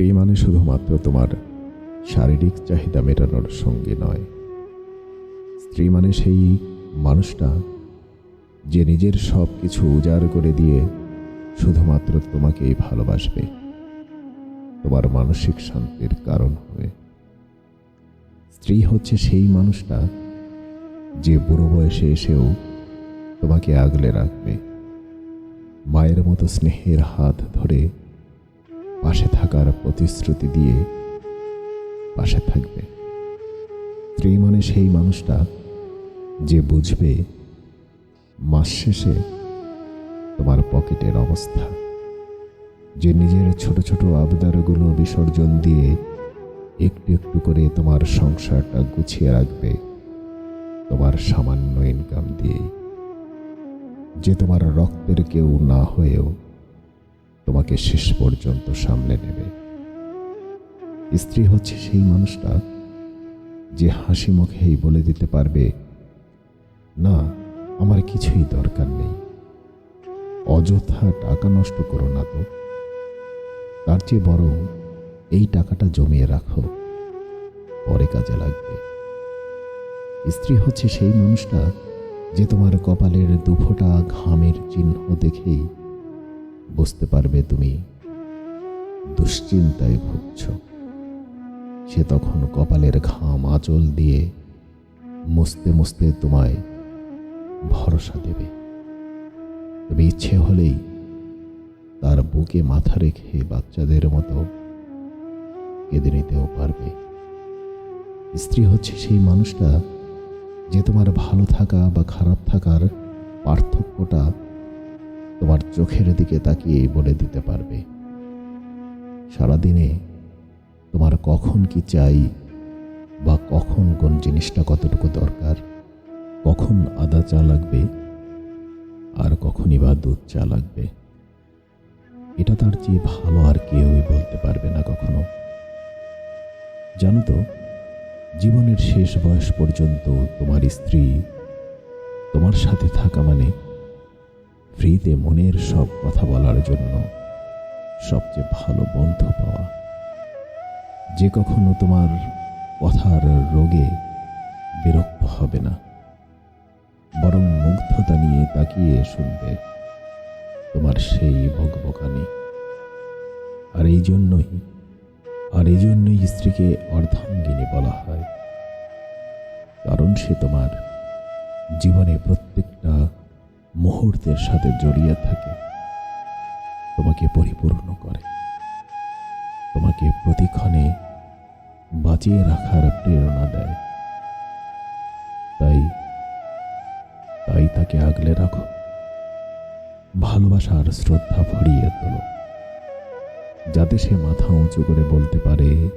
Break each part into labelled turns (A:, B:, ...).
A: স্ত্রী মানে শুধুমাত্র তোমার শারীরিক চাহিদা মেটানোর সঙ্গে নয়। স্ত্রী মানে সেই মানুষটা যে নিজের সব কিছু উজাড় করে দিয়ে শুধুমাত্র তোমাকেই ভালোবাসবে। তোমার মানসিক শান্তির কারণ হবে। স্ত্রী হচ্ছে সেই মানুষটা যে বুড়ো বয়সে এসেও তোমাকে আগলে রাখবে। মায়ের মতো স্নেহের হাত ধরে পাশে থাকার প্রতিশ্রুতি দিয়ে পাশে থাকবে। স্ত্রী মানে সেই মানুষটা যে বুঝবে মাস শেষে তোমার পকেটের অবস্থা। যে নিজের ছোট ছোট আবদারগুলো বিসর্জন দিয়ে একটু একটু করে তোমার সংসারটা গুছিয়ে রাখবে, তোমার সামান্য ইনকাম দিয়েই। যে তোমার রক্তের কেউ না হয়েও তোমাকে শেষ পর্যন্ত সামলে নেবে। স্ত্রী হচ্ছে সেই মানুষটা যে হাসি মুখেই বলে দিতে পারবে, না, আমার কিছুই দরকার নেই। অযথা টাকা নষ্ট করো না তো। তার চেয়ে বরং এই টাকাটা জমিয়ে রাখো। পরে কাজে লাগবে। স্ত্রী হচ্ছে সেই মানুষটা যে তোমার কপালের দুফোটা ঘামের চিহ্ন দেখেই বুঝতে পারবে তুমি। দুশ্চিন্তায় ভুগছ। সে তখন কপালের ঘাম আঁচল দিয়ে মুছতে মুছতে তোমায় ভরসা দেবে। তবে ইচ্ছে হলেই তার বুকে মাথা রেখে বাচ্চাদের মতো কেঁদে নিতেও পারবে। স্ত্রী হচ্ছে সেই মানুষটা যে তোমার ভালো থাকা বা খারাপ থাকার পার্থক্যটা তোমার চোখের দিকে তাকিয়ে বলে দিতে পারবে। সারাদিনে তোমার কখন কি চাই বা কখন কোন জিনিসটা কতটুকু দরকার, কখন আদা চা লাগবে আর কখনই বা দুধ চা লাগবে, এটা তার চেয়ে ভালো আর কেউই বলতে পারবে না কখনো। জানো তো, জীবনের শেষ বয়স পর্যন্ত তোমার স্ত্রী তোমার সাথে থাকা মানে ফ্রিতে মনের সব কথা বলার জন্য সবচেয়ে ভালো বন্ধু পাওয়া। যে কখনো তোমার কথার রোগে বিরক্ত হবে না। বরং মুগ্ধতা নিয়ে তাকিয়ে শুনবে তোমার সেই বকবকানি। আর এই জন্যই, আর এই জন্যই স্ত্রীকে অর্ধাঙ্গিনী বলা হয়। কারণ সে তোমার জীবনে প্রত্যেকটা মুহূর্তের সাথে জড়িয়ে থাকে। তোমাকে পরিপূর্ণ করে। তোমাকে প্রতিক্ষণে বাঁচিয়ে রাখার প্রেরণা দেয়। তাই তাই তাকে আগলে রাখো। ভালোবাসার শ্রদ্ধা ভরিয়ে তোলো। যাতে সে মাথা উঁচু করে বলতে পারে,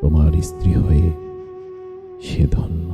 A: তোমার স্ত্রী হয়ে সে ধন্য।